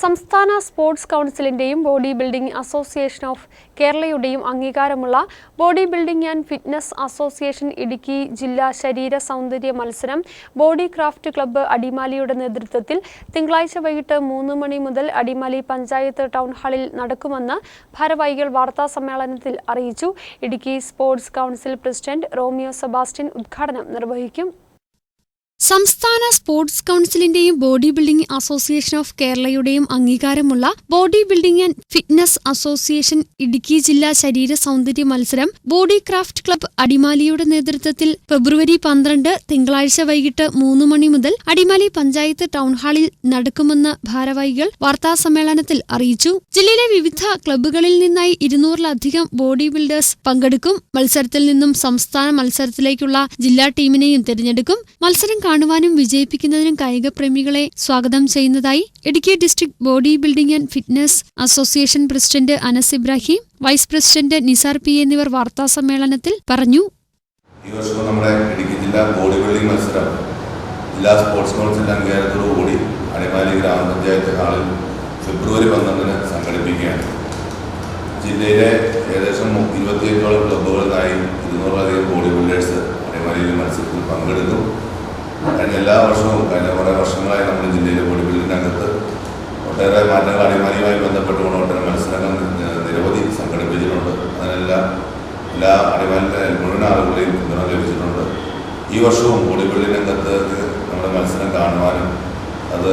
സംസ്ഥാന സ്പോർട്സ് കൗൺസിലിന്റെയും body building association of കേരളയുടെയും അംഗീകാരമുള്ള body building and fitness association Idukki ജില്ലാ ശരീര സൗന്ദര്യ മത്സരം ബോഡി ക്രാഫ്റ്റ് ക്ലബ്ബ് അടിമാലിയുടെ നേതൃത്വത്തിൽ തിങ്കളാഴ്ച വൈകിട്ട് മൂന്ന് മണി മുതൽ അടിമാലി പഞ്ചായത്ത് ടൗൺ ഹാളിൽ നടക്കുമെന്ന് ഭാരവാഹികൾ വാർത്താ സമ്മേളനത്തിൽ അറിയിച്ചു. Idukki sports council president Romeo Sebastian ഉദ്ഘാടനം നിർവഹിക്കും. സംസ്ഥാന സ്പോർട്സ് കൗൺസിലിന്റെയും ബോഡി ബിൽഡിംഗ് അസോസിയേഷൻ ഓഫ് കേരളയുടെയും അംഗീകാരമുള്ള body building and fitness association Idukki ജില്ലാ ശരീര സൗന്ദര്യ മത്സരം ബോഡി ക്രാഫ്റ്റ് ക്ലബ്ബ് അടിമാലിയുടെ നേതൃത്വത്തിൽ ഫെബ്രുവരി പന്ത്രണ്ട് തിങ്കളാഴ്ച വൈകിട്ട് മൂന്ന് മണി മുതൽ അടിമാലി പഞ്ചായത്ത് ടൗൺ ഹാളിൽ നടക്കുമെന്ന് ഭാരവാഹികൾ വാർത്താസമ്മേളനത്തിൽ അറിയിച്ചു. ജില്ലയിലെ വിവിധ ക്ലബ്ബുകളിൽ നിന്നായി ഇരുന്നൂറിലധികം ബോഡി ബിൽഡേഴ്സ് പങ്കെടുക്കും. മത്സരത്തിൽ നിന്നും സംസ്ഥാന മത്സരത്തിലേക്കുള്ള ജില്ലാ ടീമിനെയും തിരഞ്ഞെടുക്കും. മത്സരം കാണുവാനും വിജയിപ്പിക്കുന്നതിനും കായിക പ്രേമികളെ സ്വാഗതം ചെയ്യുന്നതായി Idukki district body building and fitness association president Anas Ibrahim vice president Nisar P എന്നിവർ വാർത്താ സമ്മേളനത്തിൽ പറഞ്ഞു. ഈ വർഷം നമ്മുടെ ഇടുക്കി ജില്ലാ ബോഡി ബിൽഡിംഗ് മത്സരം ജില്ലാ സ്പോർട്സ് കൗൺസിൽ അംഗീകാരത്തോടുകൂടി അടിമാലി ഗ്രാമപഞ്ചായത്ത് ഹാളിൽ ഫെബ്രുവരി പന്ത്രണ്ടിന് സംഘടിപ്പിക്കുകയാണ്. ജില്ലയിലെ ഏകദേശം ഇരുപത്തിയേഴോളം ക്ലബ്ബുകളിലായി ഇരുന്നൂറിലധികം ബോഡി ബിൽഡേഴ്സ് അടിമാലിയിലെ മത്സരത്തിൽ പങ്കെടുക്കും കഴിഞ്ഞ എല്ലാ വർഷവും കഴിഞ്ഞ കുറേ വർഷങ്ങളായി നമ്മുടെ ജില്ലയിലെ ബോഡി ബിൽഡിംഗ് രംഗത്ത് ഒട്ടേറെ മാറ്റങ്ങൾ അടിമാലിയുമായി ബന്ധപ്പെട്ടുകൊണ്ട് ഒട്ടേറെ മത്സരങ്ങൾ നിരവധി സംഘടിപ്പിച്ചിട്ടുണ്ട്. അതിനെല്ലാം എല്ലാ അടിമാലിന്റെ മുഴുവൻ ആളുകളെയും പിന്തുണ ലഭിച്ചിട്ടുണ്ട്. ഈ വർഷവും ബോഡി ബിൽഡിംഗ് രംഗത്ത് നമ്മുടെ മത്സരം കാണുവാനും അത്